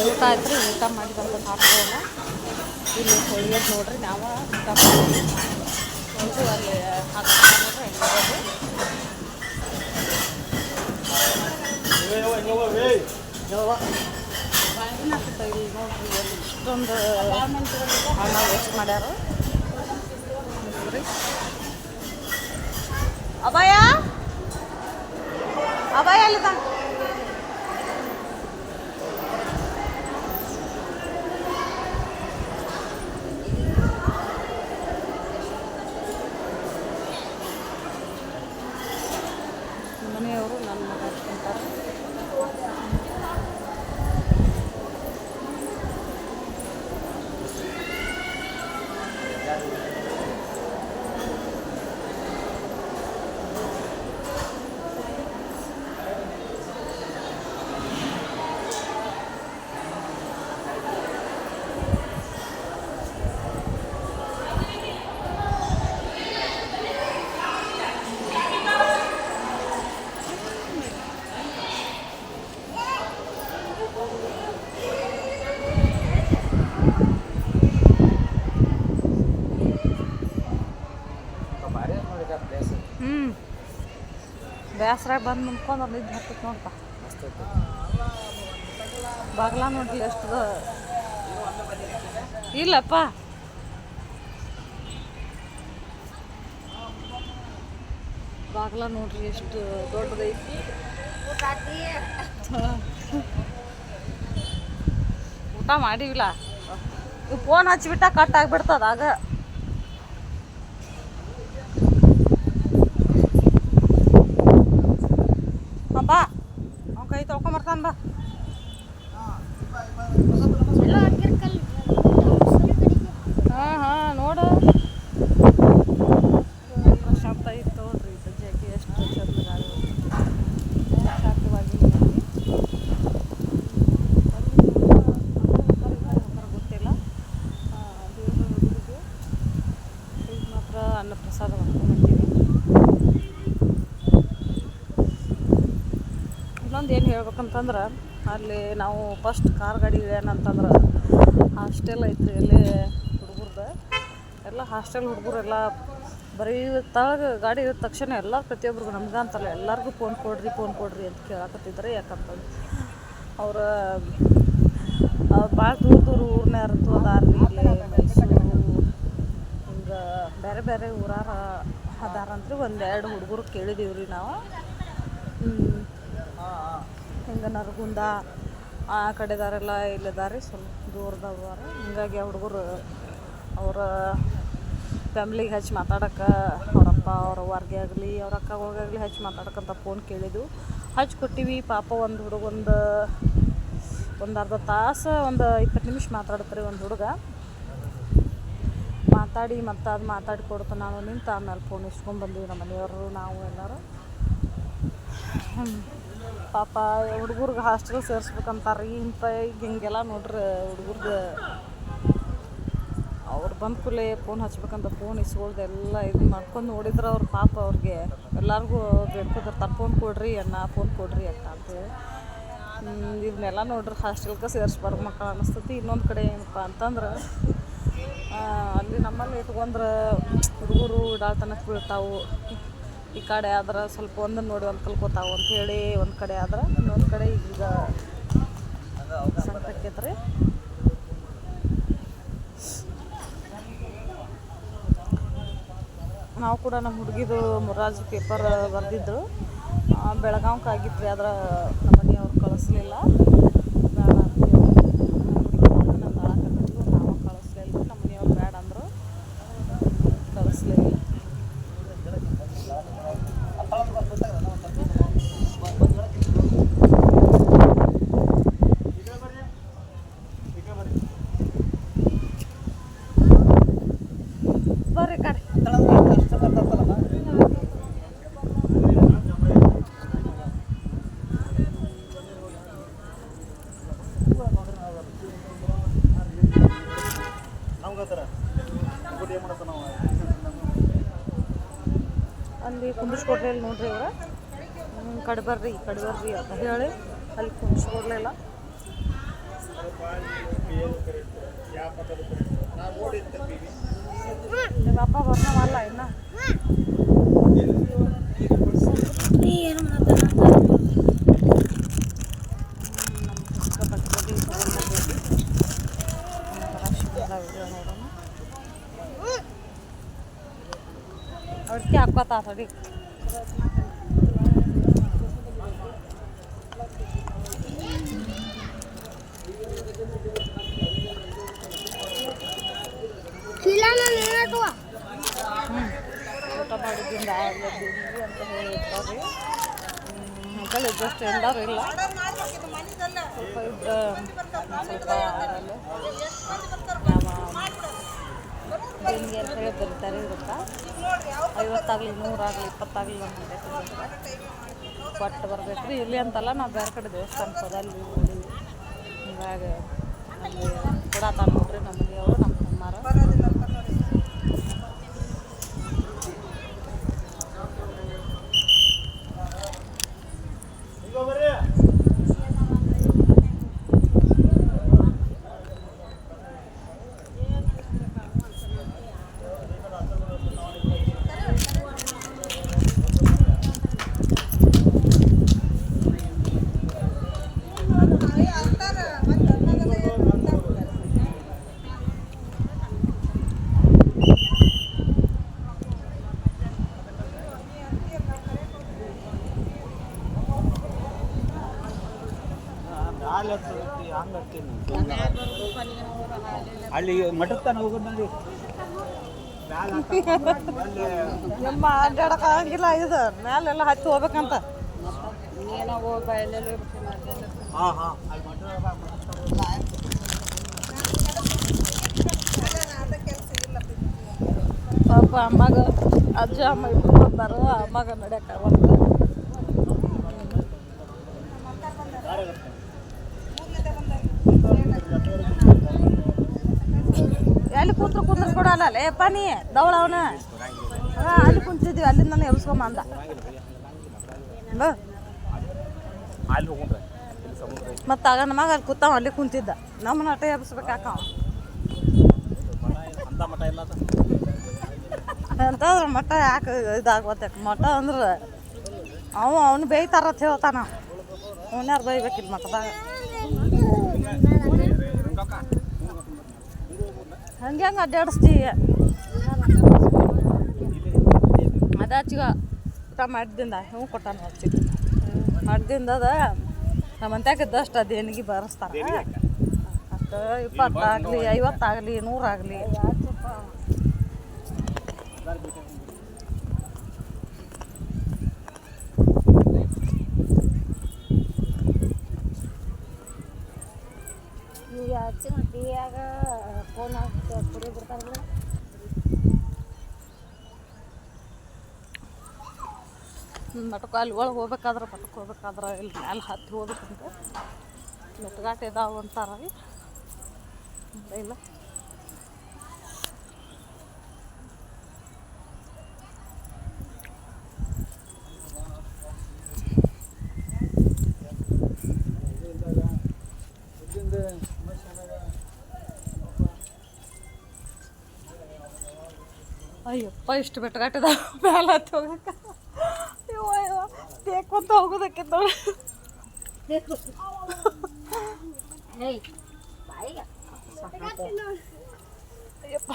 ಊಟ ಆಯ್ತು ರೀ, ಊಟ ಮಾಡಿ ಹಾಕೋಲ್ಲ ಇಲ್ಲಿ ಹೊಳಿಯೋದು ನೋಡ್ರಿ, ನಾವು ಊಟ ಮಾಡಿ ನೋಡ್ರಿ ಅಲ್ಲಿ ಹಾಕ್ತಾರೆ ನೋಡ್ರಿ ನೋಡ್ರಿ ಎಲ್ಲಿ ಇಷ್ಟೊಂದು ಹಣ ವೇಸ್ಟ್ ಮಾಡ್ಯಾರ. ಅಭಯ? ಅಭಯ ಎಲ್ಲಿದ 다 ಹ್ಞೂ ಬೇಸರ ಬಂದು ನಿಂತ್ಕೊಂಡು ಅದು ಇದು ಹತ್ತಕ್ಕೆ ನೋಡಪ್ಪ ಬಾಗ್ಲ ನೋಡ್ಲಿ ಎಷ್ಟು ಇಲ್ಲಪ್ಪ. ಬಾಗ್ಲ ನೋಡ್ರಿ ಎಷ್ಟು ದೊಡ್ಡದೈತಿ. ಊಟ ಮಾಡಿವಿಲ್ಲ. ಫೋನ್ ಹಚ್ಚಿಬಿಟ್ಟ ಕಟ್ ಆಗ್ಬಿಡ್ತದ ಆಗ ಹಾ, ಬಾ ಅವ್ನ ಕೈ ತೊಳ್ಕೊಂಬರ್ತಾನ ಬಾ ಹಾಂ ಹಾಂ ಪ್ರಶಾಂತ ಇತ್ತು ನೋಡ್ರಿ ಸಜ್ಜಾಕಿ ಎಷ್ಟು ಚಂದ ಗಾಳಿ ಬರ್ತದೆ. ಶಾಂತವಾಗಿ ಗೊತ್ತಿಲ್ಲ ಈಗ ಮಾತ್ರ ಇನ್ನೊಂದು ಏನು ಹೇಳ್ಬೇಕಂತಂದ್ರೆ, ಅಲ್ಲಿ ನಾವು ಫಸ್ಟ್ ಕಾರ್ ಗಾಡಿ ಏನಂತಂದ್ರೆ ಹಾಸ್ಟೆಲ್ ಐತ್ರಿ ಎಲ್ಲ ಹಾಸ್ಟೆಲ್ ಹುಡುಗರೆಲ್ಲ ಬರೀ ತಳಗ ಗಾಡಿ ಇರೋ ತಕ್ಷಣ ಎಲ್ಲ ಪ್ರತಿಯೊಬ್ಬರಿಗೂ ನಮ್ಗೆ ಅಂತಲ್ಲ, ಎಲ್ಲರಿಗೂ ಫೋನ್ ಕೊಡ್ರಿ ಫೋನ್ ಕೊಡ್ರಿ ಅಂತ ಕೇಳಾಕತ್ತಿದ್ದಾರೆ ಯಾಕಂತಂದು ಅವ್ರ ಭಾಳ ದೂರ ದೂರ ಊರ್ನ್ಯಾರದ್ದು ಅದಾರ್ರಿ ಇಲ್ಲಿ, ಮೈಸೂರು, ಹಿಂಗೆ ಬೇರೆ ಬೇರೆ ಊರಾರ ಅದಾರಂತ್ರಿ ಒಂದೆರಡು ಹುಡುಗರು ಕೇಳಿದೀವ್ರಿ ನಾವು ಹ್ಮ್. ಹಿಂಗೆ ನರಗುಂದ ಆ ಕಡೆದಾರೆಲ್ಲ ಇಲ್ಲಿದಾರೆ, ಸ್ವಲ್ಪ ದೂರದವ್ರ ಹಿಂಗಾಗಿ ಆ ಹುಡುಗರು ಅವರ ಫ್ಯಾಮ್ಲಿಗೆ ಹಚ್ಚಿ ಮಾತಾಡೋಕೆ ಅವರಪ್ಪ ಅವ್ರ ಆಗಲಿ, ಅವ್ರ ಅಕ್ಕಗಳಿಗಾಗಲಿ ಹಚ್ಚಿ ಮಾತಾಡಕ್ಕಂತ ಫೋನ್ ಕೇಳಿದ್ದು ಹಚ್ಚಿ ಕೊಟ್ಟಿವಿ ಪಾಪ ಒಂದು ಹುಡುಗೊಂದು ಒಂದು ಅರ್ಧ ತಾಸು, ಒಂದು ಇಪ್ಪತ್ತು ನಿಮಿಷ ಮಾತಾಡ್ತಾರೆ ಒಂದು ಹುಡುಗ. ಮಾತಾಡಿ ಮತ್ತು ಅದು ಮಾತಾಡಿ ಕೊಡ್ತು ನಾನು ನಿಂತು ಆಮೇಲೆ ಫೋನ್ ಇಸ್ಕೊಂಡ್ ನಮ್ಮ ಮನೆಯವರು, ನಾವು ಎಲ್ಲರೂ. ಪಾಪ ಹುಡುಗರ್ಗೆ ಹಾಸ್ಟೆಲ್ ಸೇರಿಸ್ಬೇಕಂತಾರೆ ಇಂಥ ಈಗ ಹಿಂಗೆಲ್ಲ ನೋಡ್ರಿ ಹುಡುಗರ್ಗೆ ಅವ್ರು ಬಂದ ಕೂಡಲೇ ಫೋನ್ ಹಚ್ಬೇಕಂತ ಫೋನ್ ಇಸ್ಕೊಳ್ದು ಎಲ್ಲ ಇದು ಮಾಡ್ಕೊಂಡು ನೋಡಿದ್ರೆ ಅವ್ರ ಪಾಪ ಅವ್ರಿಗೆ ಎಲ್ಲರಿಗೂ ಬೇಡ್ಕೊತಿರ್ತಾರೆ ಫೋನ್ ಕೊಡ್ರಿ ಅಣ್ಣ ಫೋನ್ ಕೊಡ್ರಿ ಅಂತ ಅಂತೇಳಿ. ಇದನ್ನೆಲ್ಲ ನೋಡ್ರಿ ಹಾಸ್ಟೆಲ್ಗೆ ಸೇರಿಸ್ಬಾರ್ದು ಮಕ್ಕಳು ಅನ್ನಿಸ್ತತಿ ಇನ್ನೊಂದು ಕಡೆ ಏನಪ್ಪ ಅಂತಂದ್ರೆ ಅಲ್ಲಿ ನಮ್ಮಲ್ಲಿ ಇಟ್ಕೊಂಡ್ರೆ ಹುಡುಗರು ಡಾಳ್ತನಕ್ಕೆ ಬೀಳ್ತಾವು. ಈ ಕಡೆ ಆದ್ರೆ ಸ್ವಲ್ಪ ಒಂದನ್ನು ನೋಡಿ ಒಂದು ಕಲ್ಕೋತಾವು ಅಂತ ಹೇಳಿ ಒಂದು ಕಡೆ ಆದ್ರೆ ಇನ್ನೊಂದು ಕಡೆ ಈಗ ಸಂಕಟಕ್ಕೈತ್ರಿ ನಾವು ಕೂಡ ನಮ್ಮ ಹುಡುಗಿದು ಮುರಾಜ್ ಪೇಪರ್ ಬರೆದಿದ್ದು. ಬೆಳಗಾವ್ಗೆ ಆಗಿತ್ತು ರೀ ಆದ್ರೆ ನಮ್ಮ ಮನೆಯವ್ರು ಕಳಿಸ್ಲಿಲ್ಲ ಬೇಡ ಅಂತೇಳಿ ನಮ್ಮ ಹುಡುಗಿ ನಮ್ಮ ಅಳಕತ್ತಿದ್ಲು ನಾವು ಕಳಿಸ್ಲಿಲ್ಲ ನಮ್ಮ ಮನೆಯವ್ರು ಬೇಡ ಅಂದರು ಕಳಿಸ್ಲಿಲ್ಲ ಬರ್ರಿ ಕಡೆ ಅಲ್ಲಿ ಕುಂದಿಸ್ಕೊಡ್ಲಿ ಅಲ್ಲಿ ನೋಡ್ರಿ ಇವ್ರ. ಕಡ್ಬರ್ರಿ ಕಡ್ಬರ್ರಿ ಅಂತ ಹೇಳಿ ಅಲ್ಲಿ ಕುಂದಿಸ್ಕೊಡ್ಲಿಲ್ಲ ಅಪ್ಪ ಬರ್ನವಲ್ಲ ಇನ್ನ. ಏನು ಮಾಡತ್ತಾರ ನೆನಟುವ ಊಟ ಮಾಡಿದ್ದಿಂದ ಅಂತ ಹೇಳಿ ಇರ್ತಾರೆ ಮಕ್ಕಳು ಜಸ್ಟ್ ಎಲ್ಲರೂ ಇಲ್ಲ. ಸ್ವಲ್ಪ ಇದ್ದ ಸ್ವಲ್ಪ ಹಿಂಗೆ ಅಂತ ಹೇಳಿ ಬರೀತಾರೆ ಇರುತ್ತೆ ಐವತ್ತಾಗಲಿ, ನೂರಾಗಲಿ, ಇಪ್ಪತ್ತಾಗಲಿ ನಮ್ಮ ಕೊಟ್ಟು ಬರ್ಬೇಕು ರೀ ಇಲ್ಲಿ ಅಂತಲ್ಲ, ನಾವು ಬೇರೆ ಕಡೆ ದೇವಸ್ಥಾನಕ್ಕೆ ಪದಲ್ಲಿ ಹಿಂಗಾಗಿ ನಮಗೆ ಕೊಡತ್ತಾನ ನೋಡ್ರಿ ನಮ್ಮ ಮನೆಯವರು ನಮ್ಮ ಅಮ್ಮಾರ ಅಲ್ಲಿ ಮಠದ ತನಕ ಹೋಗೋದು ನೋಡಿ ನಮ್ಮ ಅಡ್ಡಾಡಕ್ಕಾಗಿಲ್ಲ ಇದು. ಮೇಲೆಲ್ಲ ಹತ್ತಿ ಹೋಗ್ಬೇಕಂತ. ಹಾಂ ಹಾಂ. ಪಾಪ ಅಮ್ಮಗೆ ಅಜ್ಜ ಅಮ್ಮ ಇಬ್ಬರು ಬರ್ತಾರ ಅಮ್ಮಗ ನಡ್ಯಾಕ ನಡೆಯಕ್ಕಾಗಲ್ಲ ಕೂತ್ರು ಕೂಡ ಅಲ್ಲ ಲೇಪ ನೀ, ದವಳ ಅವನ. ಅಲ್ಲಿ ಕುಂತಿದ್ವಿ, ಅಲ್ಲಿಂದ ನಾನು ಎಬ್ಸ್ಕೊಂಬಂದ ಅಂದ. ಮತ್ತು ಆಗ ಅಲ್ಲಿ ಕೂತಾವ, ಅಲ್ಲಿ ಕುಂತಿದ್ದ. ನಮ್ಮನ್ನ ಅಟ ಎಬ್ಸ್ಬೇಕಾಕ. ಅಂತಂದ್ರೆ ಮಠ ಯಾಕೆ ಇದಾಗ್ಬತ್ತೆ ಮಠ ಅಂದ್ರೆ ಅವ, ಅವನು ಬೇಯ್ತಾರ ಅಂತ ಹೇಳ್ತಾನ. ಅವನ್ಯಾರು ಬೈಬೇಕಿಲ್ಲ ಮಠದಾಗ? ಹಂಗೆ ಹಂಗೆ ಅಡ್ಡಾಡಿಸ್ತೀವಿ ಅದಾಚಿಗ ಊಟ ಮಾಡಿದಿಂದ ಹ್ಞೂ ಕೊಟ್ಟಾನ ಹಚ್ಚಿ ಮಾಡಿದಿಂದ ಅದ ನಮ್ಮಂತ್ಯಾಗ ಇದ್ದಷ್ಟು ಅದೇನಿಗೆ ಬರೆಸ್ತಾರ. ಅಷ್ಟು ಇಪ್ಪತ್ತಾಗಲಿ ಐವತ್ತಾಗಲಿ ನೂರಾಗಲಿ ಈಗ ಹಚ್ಚಿನ ಮಟಕ ಅಲ್ಲಿ ಒಳಗೆ ಹೋಗ್ಬೇಕಾದ್ರೆ ಮಟಕ್ ಹೋಗ್ಬೇಕಾದ್ರೆ ಇಲ್ಲಿ ಮ್ಯಾಲೆ ಹತ್ತಿ ಹೋಗ್ಬೇಕಂತ. ಮೆಟ್ಗಾಟ ಇದಾವ ಅಂತಾರೀ. ಇಲ್ಲ. ಇಷ್ಟು ಬೆಟ್ಟಗಟ್ಟಿದ ಮೇಲೆ ಹತ್ತಿ ಹೋಗಕ್ಕೆ ಅಯ್ಯೋ ಅಯ್ಯೋ ತೇಕೊಂತ ಹೋಗೋದಕ್ಕೆ ನೋಡಿ ಹೇಯ್ ಬಾಯಿಗೆ ಅಯ್ಯಪ್ಪ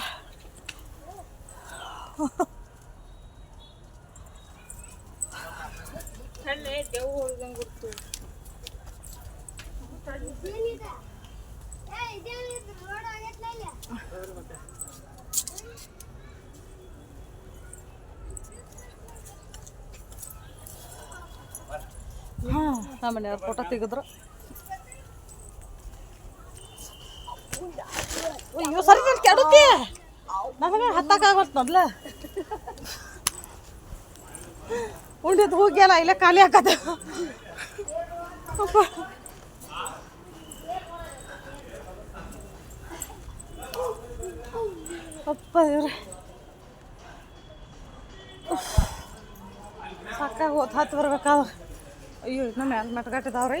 ಹಾಂ ನಮ್ಮ ಮನೆಯವ್ರು ಫೋಟೋ ತೆಗೆದ್ರು. ಅಯ್ಯೋ, ಸರಿ ನೀನು ಕೆಡುತ್ತಿ ನನಗೆ ಹತ್ತಕ್ಕಾಗತ್ತೆ ಮೊದ್ಲ. ಉಂಡಿದ್ದು ಹೋಗ್ಯಲ್ಲ ಇಲ್ಲೇ ಖಾಲಿ ಹಾಕದ ಅಪ್ಪ ಇವ್ರೆ ಸಾಕಾಗಿ ಹೋತ್ ಹತ್ತು ಬರ್ಬೇಕಾದ್ರೆ. ಅಯ್ಯೋ ಇನ್ನೂ ಮ್ಯಾಲೆ ಮೆಟ್ಗಟ್ಟಿದಾವ್ರಿ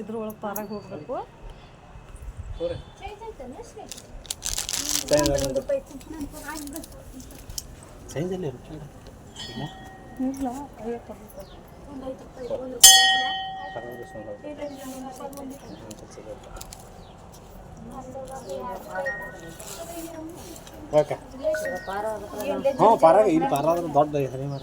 ಇದ್ರೊಳಗೆ ಪಾರಾಗ ಹೋಗ್ಬೇಕು. ಓಕೆ ಹ್ಞೂ ಪಾರಾಗ ಇಲ್ಲಿ ಪಾರಾದ್ರ ದೊಡ್ಡ ಹನಿ ಮರ.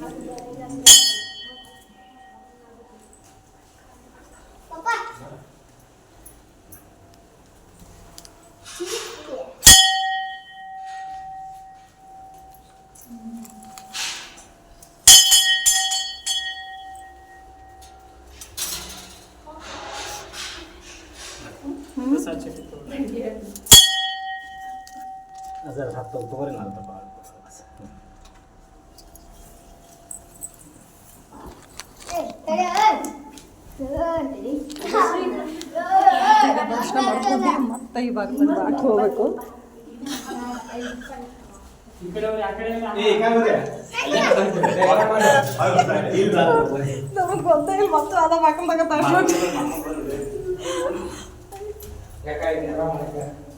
ಮಗಲ್ದಾಗ ತಾಗ್ತೈತಿ ಸರ್ ಹತ್ತು ತಗೋರಿ ದರ್ಶನ ಮಾಡ್ಕೊಂಡು ಮತ್ತೆ ಈ ಬಾಗಿಲು ದಾಟಿ ಹೋಗ್ಬೇಕು ನಮಗೆ ಗೊತ್ತೇ ಇಲ್ಲ ಮತ್ತು ಅದ ಬಾಗಿಲ್ದಾಗ ದಾಟಿ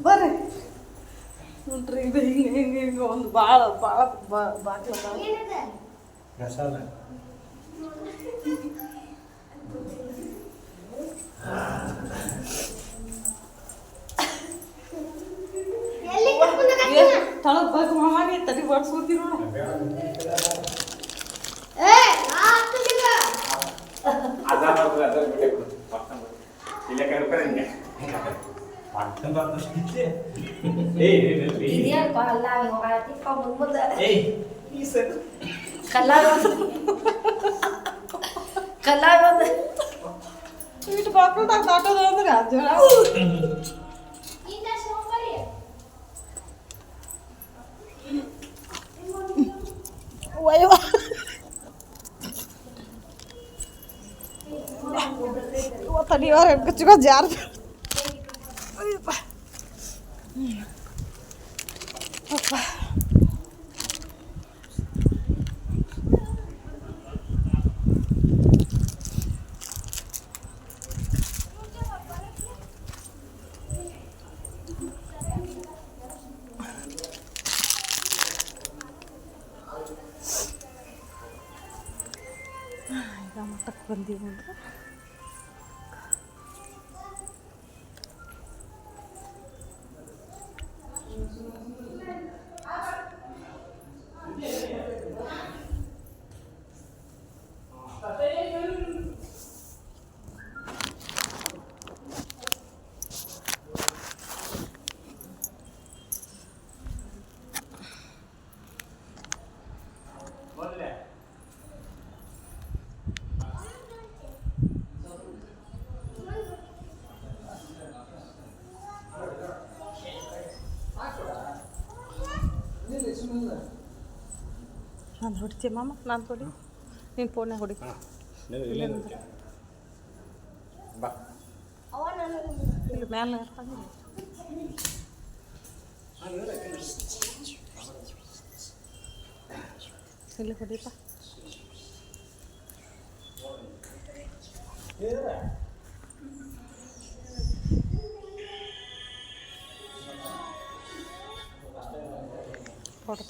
ಬರ್ರಿ ನೋಡ್ರಿ ಇದು ಹಿಂಗೆ ಹಿಂಗೆ ಹಿಂಗೆ ಒಂದು ಭಾಳ ಭಾಳ ಬಾಗಿಲು ತಳಗ್ ಬಾಗ ಮಾಮಾಗೆ ತಲೆ ಬಡ್ಸ್ಕೊತೀವಿ ನೋಡು ಇಟ್ಟು ఇటు పక్కన నాకు దాటదు రాజు తడివారు ఎప్పుకొచ్చుకో జాగ్రత్త అబ్బా ನಾನು ಹೊಡಿತೀಯ ಮಾಮ ನಾನು ಕೊಡಿ ನೀನು ಫೋನೇ ಹೊಡಿ ಇಲ್ಲಿ ಮೇಲೆ ಇಲ್ಲಿ ಕೊಡಿಪ್ಪ ഫോട്ടോ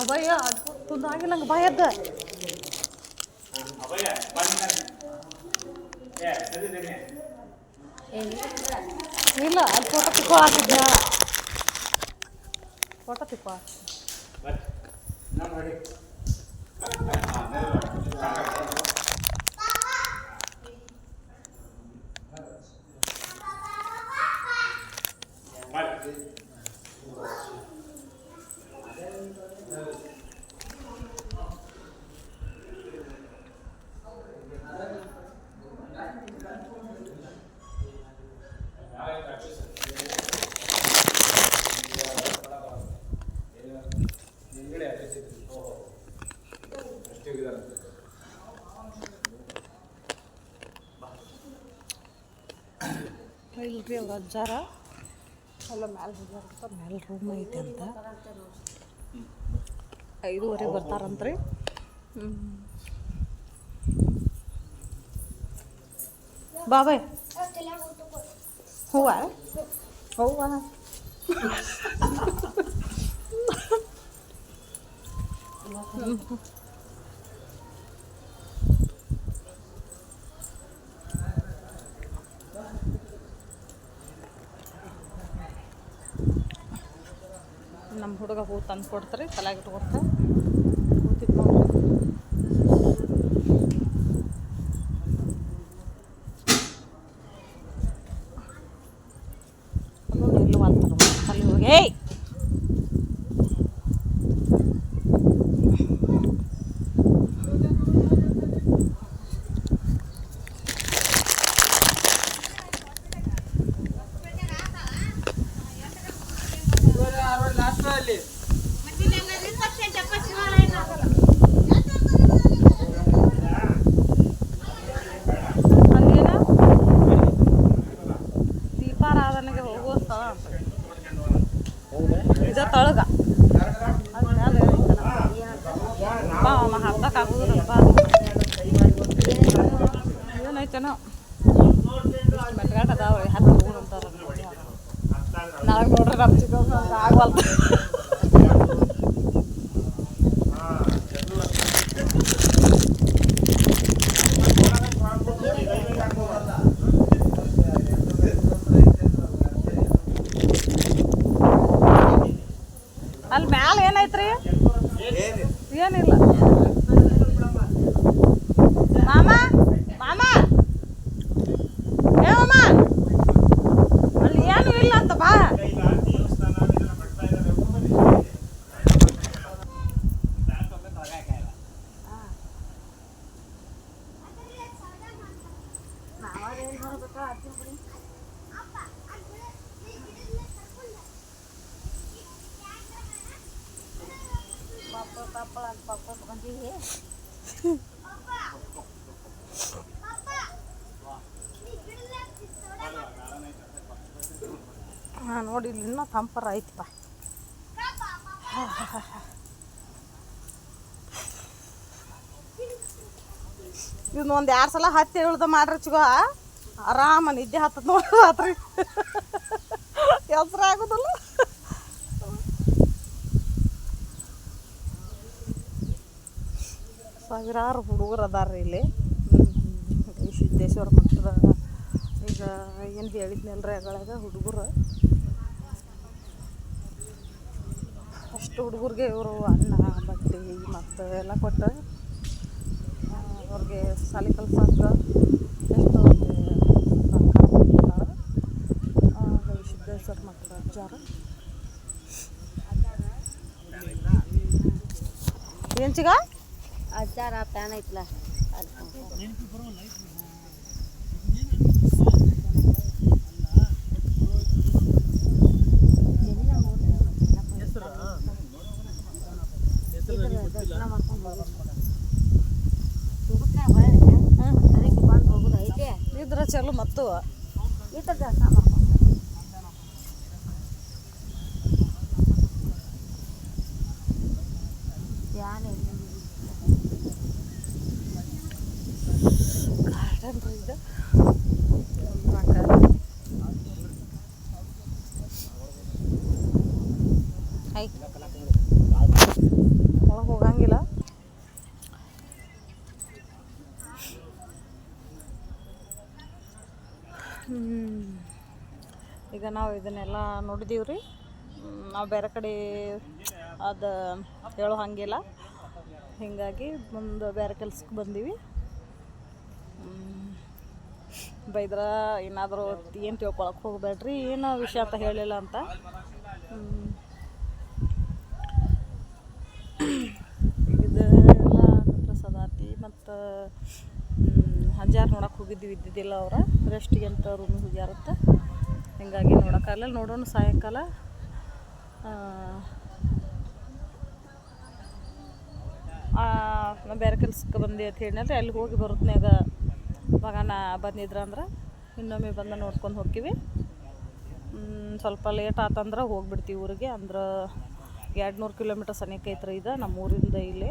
ಅಭಯ ಅದು ತುಂದಾಗಿ ನಂಗೆ ಭಯದ್ದ ಇಲ್ಲ ಅಲ್ಲಿ ಫೋಟೋ ತಿಕ್ಕೋ কটা থেকে আসছে ಇಲ್ರಿ ಅವ್ರ ಅಜ್ಜಾರ ಎಲ್ಲ ಮ್ಯಾಲೆ ಹೋಗ್ಯಾರ ಮ್ಯಾಲೆ ರೂಮ್ ಐತೆ ಅಂತ. ಐದೂವರೆ ಬರ್ತಾರಂತ್ರಿ. ಹ್ಞೂ ಬಾಬಾಯ್ ಹೂವ? ಹೂವ. ನಮ್ಮ ಹುಡುಗ ಹೂ ತಂದು ಕೊಡ್ತಾರೆ ತಲೆಗೆ ಇಟ್ಕೊಡ್ತಾ ಕೂತಿದ್ ನೋಡ್ರಿ ಅದು ನಿಲ್ಲುವಂತಾರೆ ಅಲ್ಲಿ ಹೋಗಿ ಏಯ್ ಅಲ್ಲೇನ ದೀಪಾರಾಧನೆಗೆ ಹೋಗುವ ಸ್ಥಳ ಅಂತ ಇದ ತಳಗ ಅದ್ ಮ್ಯಾಲೆ ಐತನ. ಬಾ ಅಮ್ಮ ಹಬ್ಬಕ್ಕಾಗುದಿಲ್ಲ ಬಾ ಏನೈತೇನೋ ಇಷ್ಟು ಮೆಟ್ಗಾಟ್ ಅದಾವ್ರಿ ಹತ್ತು ಹೋಗೋಣ ಅಂತಾರ ನಾಳೆ ನೋಡ್ರಿ ನಮ್ಮ ಚಿಕ್ಕ ಆಗವಲ್ದು ಅಲ್ಲಿ ಮ್ಯಾಲ ಏನೈತ್ರಿ ಏನಿಲ್ಲ ಮಾಮ ಮಾಮ ಏ ಮಾಮ ಅಲ್ಲಿ ಏನು ಇಲ್ಲ ಅಂತ ಬಾ ಹಾಂ ನೋಡಿ, ಇಲ್ಲಿ ಇನ್ನೂ ತಂಪರ ಐತಿಪ್ಪ ಒಂದು ಎರಡು ಸಲ ಹತ್ತಿ ಇಳ್ದ ಮಾಡ್ರಿ ಚಿಗೋ ಆರಾಮ ನಿದ್ದೆ ಹತ್ತದ ನೋಡ್ರಿ ರಾತ್ರಿ. ಹೆಸರು ಆಗೋದಿಲ್ಲ. ಸಾವಿರಾರು ಹುಡುಗರು ಅದಾರ ಇಲ್ಲಿ. ಈ ಸಿದ್ದೇಶ್ವರ ಮಠದ ಈಗ ಏನು ಹೇಳಿದ್ನಲ್ರಿ ಅಗಳಾಗ ಹುಡುಗರು. ಅಷ್ಟು ಹುಡುಗರಿಗೆ ಇವರು ಅನ್ನ, ಬಟ್ಟೆ, ಮತ್ತು ಎಲ್ಲ ಕೊಟ್ಟು ಅವ್ರಿಗೆ ಸಾಲಿ ಕಲ್ಸಕ್ಕೆ ಎಷ್ಟು ಅವ್ರಿಗೆ ಸಹಕಾರ ಸಿದ್ದೇಶ್ವರ ಮಠದ ಅಜ್ಜಾರ. ಏನು ಚಿಗ? ಅಜ್ಜಾರ ಪ್ಯಾನ್ ಐತಲ್ಲ ಬಂದು ಹೋಗುದು ಐತೆ ಇದ್ರ ಚಲೋ ಮತ್ತು ಈ ಥರ ಕೆಲಸ ಮಾಡ್ಕೊಂಡು ಯಾನ್ ಗಾರ್ಡನ್ ರೀ ಇದು ಅದ್ರಾಗ ಹೈ ಒಳಗೆ ಹೋಗಂಗಿಲ್ಲ ಹ್ಮ್. ಈಗ ನಾವು ಇದನ್ನೆಲ್ಲ ನೋಡಿದೀವಿ ರೀ ನಾವು ಬೇರೆ ಕಡೆ ಅದು ಹೇಳೋ ಹಾಗಿಲ್ಲ ಹೀಗಾಗಿ ಮುಂದೆ ಬೇರೆ ಕೆಲ್ಸಕ್ಕೆ ಬಂದೀವಿ. ಬೈದ್ರ ಏನಾದರೂ ಏನು ತಿಳ್ಕೊಳಕ್ಕೆ ಹೋಗ್ಬೇಡ್ರಿ, ಏನು ವಿಷಯ ಅಂತ ಹೇಳಿಲ್ಲ ಅಂತ. ಇದು ಎಲ್ಲ ಪ್ರಸಾದ ಆತಿ ಮತ್ತು ಹಜಾರ್ ನೋಡೋಕೆ ಹೋಗಿದ್ದೀವಿ, ಇದ್ದಿದ್ದಿಲ್ಲ ಅವ್ರ ರೆಸ್ಟಿಗೆ ಅಂತ ರೂಮಿಗೆ ಹೋಗ್ಯಾರತ್ತ ಹಿಂಗಾಗಿ ನೋಡೋಕ್ಕಾಗಲ್ಲ ನೋಡೋಣ ಸಾಯಂಕಾಲ. ನಾ ಬೇರೆ ಕೆಲ್ಸಕ್ಕೆ ಬಂದೆ ಅಂತ ಹೇಳಿದ್ರೆ ಅಲ್ಲಿ ಹೋಗಿ ಬರೋತ್ನ್ಯಾಗ ಮಗನ ಬಂದಿದ್ರಂದ್ರೆ ಇನ್ನೊಮ್ಮೆ ಬಂದು ನೋಡ್ಕೊಂಡು ಹೋಗ್ತೀವಿ. ಸ್ವಲ್ಪ ಲೇಟ್ ಆತಂದ್ರೆ ಹೋಗಿಬಿಡ್ತೀವಿ ಊರಿಗೆ. ಅಂದ್ರೆ ಎರಡು ನೂರು ಕಿಲೋಮೀಟರ್ ಸನಿಕ ಐತ್ರಿ ಇದು ನಮ್ಮ ಊರಿಂದ ಇಲ್ಲಿ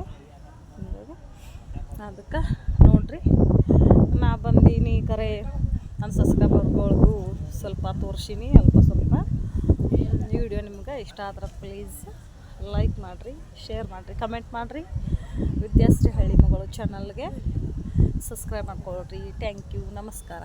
ಅದಕ್ಕೆ ನೋಡ್ರಿ. ನಾ ಬಂದೀನಿ ಕರೆ ನನ್ನ ಸಬ್ಸ್ಕ್ರೈಬರ್ಗಳಿಗೂ ಸ್ವಲ್ಪ ತೋರ್ಸಿನಿ, ಅಲ್ಪ ಸ್ವಲ್ಪ. ಈ ವಿಡಿಯೋ ನಿಮ್ಗೆ ಇಷ್ಟ ಆದ್ರೆ ಪ್ಲೀಸ್ ಲೈಕ್ ಮಾಡಿರಿ ಶೇರ್ ಮಾಡಿರಿ ಕಮೆಂಟ್ ಮಾಡಿರಿ. ವಿದ್ಯಾಶ್ರೀ ಹಳ್ಳಿ ಮಗಳು ಚಾನಲ್ಗೆ ಸಬ್ಸ್ಕ್ರೈಬ್ ಮಾಡ್ಕೊಳ್ರಿ. ಥ್ಯಾಂಕ್ ಯು ನಮಸ್ಕಾರ.